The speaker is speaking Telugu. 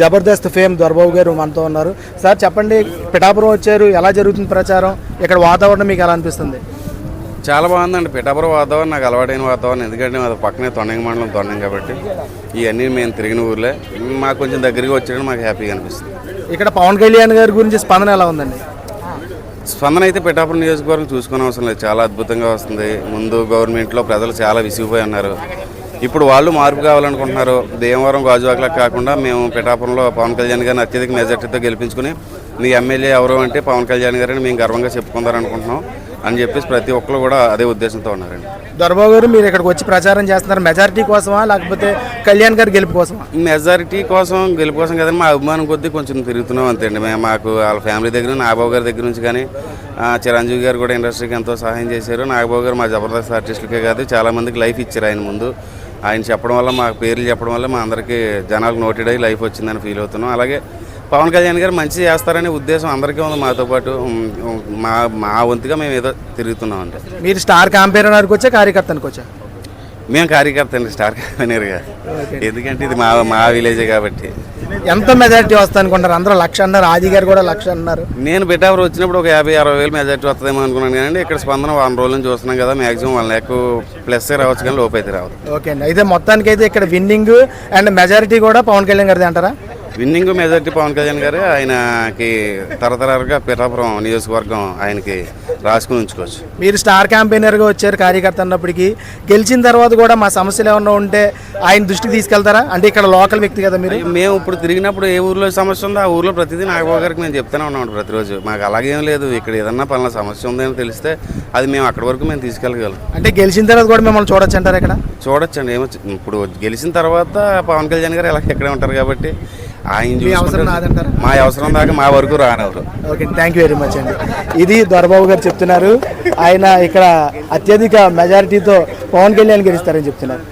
జబర్దస్త్ ఫేమ్ దొరబాబు గారు మనతో ఉన్నారు. సార్ చెప్పండి పిఠాపురం వచ్చారు ఎలా జరుగుతుంది ప్రచారం? ఇక్కడ వాతావరణం మీకు ఎలా అనిపిస్తుంది? చాలా బాగుందండి. పిఠాపురం వాతావరణం నాకు అలవాటైన వాతావరణం. ఎందుకంటే మాది పక్కనే తొండంగి మండలం తొండంగి కాబట్టి ఇవన్నీ మేము తిరిగిన ఊర్లే. మాకు కొంచెం దగ్గరికి వచ్చాడని మాకు హ్యాపీగా అనిపిస్తుంది. ఇక్కడ పవన్ కళ్యాణ్ గారి గురించి స్పందన ఎలా ఉందండి? స్పందన అయితే పిఠాపురం నియోజకవర్గం చూసుకునే అవసరం లేదు. చాలా అద్భుతంగా వస్తుంది. ముందు గవర్నమెంట్లో ప్రజలు చాలా విసిగిపోయి ఉన్నారు. ఇప్పుడు వాళ్ళు మార్పు కావాలనుకుంటున్నారు. దేవవరం గాజువాకలకు కాకుండా మేము పిఠాపురంలో పవన్ కళ్యాణ్ గారిని అత్యధిక మెజార్టీతో గెలిపించుకుని మీ ఎమ్మెల్యే ఎవరు అంటే పవన్ కళ్యాణ్ గారని మేము గర్వంగా చెప్పుకుందారనుకుంటున్నాం అని చెప్పేసి ప్రతి ఒక్కరు కూడా అదే ఉద్దేశంతో ఉన్నారండి. దొరబాబు గారు మీరు ఇక్కడికి వచ్చి ప్రచారం చేస్తున్నారు. మెజారిటీ కోసమా లేకపోతే కళ్యాణ్ గారి గెలుపు కోసమా? మెజారిటీ కోసం గెలుపు కోసం కదండి మా అభిమానం కొద్దీ కొంచెం తిరుగుతున్నాం అంతే అండి. మేము మాకు వాళ్ళ ఫ్యామిలీ దగ్గర నాగబాబు గారి దగ్గర నుంచి కానీ చిరంజీవి గారు కూడా ఇండస్ట్రీకి ఎంతో సహాయం చేశారు. నాగబాబు గారు మా జబర్దస్త్ ఆర్టిస్టులకే కాదు చాలా మందికి లైఫ్ ఇచ్చారు ఆయన ముందు. ఆయన చెప్పడం వల్ల మా పేర్లు చెప్పడం వల్ల మా అందరికీ జనాలకు నోటెడ్ అయ్యి లైఫ్ వచ్చిందని ఫీల్ అవుతున్నాం. అలాగే పవన్ కళ్యాణ్ గారు మంచి చేస్తారనే ఉద్దేశం అందరికీ ఉంది. మాతో పాటు మా మా వంతుగా మేము ఏదో తిరుగుతున్నాం అంటే మీరు స్టార్ క్యాంపెయినర్కి వచ్చా కార్యకర్తనికి వచ్చా? మేము కార్యకర్త అండి స్టార్ క్యాంపెయినర్గా ఎందుకంటే ఇది మా మా విలేజే కాబట్టి. ఎంత మెజారిటీ వస్తుంది అనుకుంటారు అందరూ లక్ష అన్నారు ఆది గారు కూడా లక్ష అన్నారు. నేను పెట్టావరు వచ్చినప్పుడు ఒక యాభై అరవై వేలు మెజార్టీ వస్తుందేమో అనుకున్నాను కానీ ఇక్కడ స్పందన వారం రోజుల నుంచి చూస్తున్నాం కదా మాక్సిమం వన్ ల్యాక్ ప్లస్ రావచ్చు కానీ లోపు అయితే రాదు ఓకే అండి. అయితే మొత్తానికి అయితే ఇక్కడ విన్నింగ్ అండ్ మెజారిటీ కూడా పవన్ కళ్యాణ్ గారిది అంటారా? విన్నింగ్ మెజార్టీ పవన్ కళ్యాణ్ గారు ఆయనకి తరతరాలుగా పిఠాపురం నియోజకవర్గం ఆయనకి రాసుకుని ఉంచుకోవచ్చు. మీరు స్టార్ క్యాంపెయినర్గా వచ్చారు కార్యకర్త అన్నప్పటికీ గెలిచిన తర్వాత కూడా మా సమస్యలు ఏమన్నా ఉంటే ఆయన దృష్టికి తీసుకెళ్తారా? అంటే ఇక్కడ లోకల్ వ్యక్తి కదా మీరు? మేము ఇప్పుడు తిరిగినప్పుడు ఏ ఊర్లో సమస్య ఉందో ఆ ఊర్లో ప్రతిదీ నాగబాబు గారికి మేము చెప్తూనే ఉన్నాం ప్రతిరోజు. మాకు అలాగేం లేదు ఇక్కడ ఏదన్నా పలానా సమస్య ఉందని తెలిస్తే అది మేము అక్కడి వరకు మేము తీసుకెళ్ళగలం. అంటే గెలిచిన తర్వాత కూడా మిమ్మల్ని చూడొచ్చు అంటారు ఇక్కడ? చూడొచ్చండి ఏమో ఇప్పుడు గెలిచిన తర్వాత పవన్ కళ్యాణ్ గారు ఎలా ఎక్కడే ఉంటారు కాబట్టి ఆయన మీ అవసరం దాకా మా వరకు రానవరు. Okay thank you very much అండి. ఇది దొరబాబు గారు చెప్తున్నారు. ఆయన ఇక్కడ అత్యధిక మెజారిటీతో పవన్ కళ్యాణ్ గెలుస్తారని చెప్తున్నారు.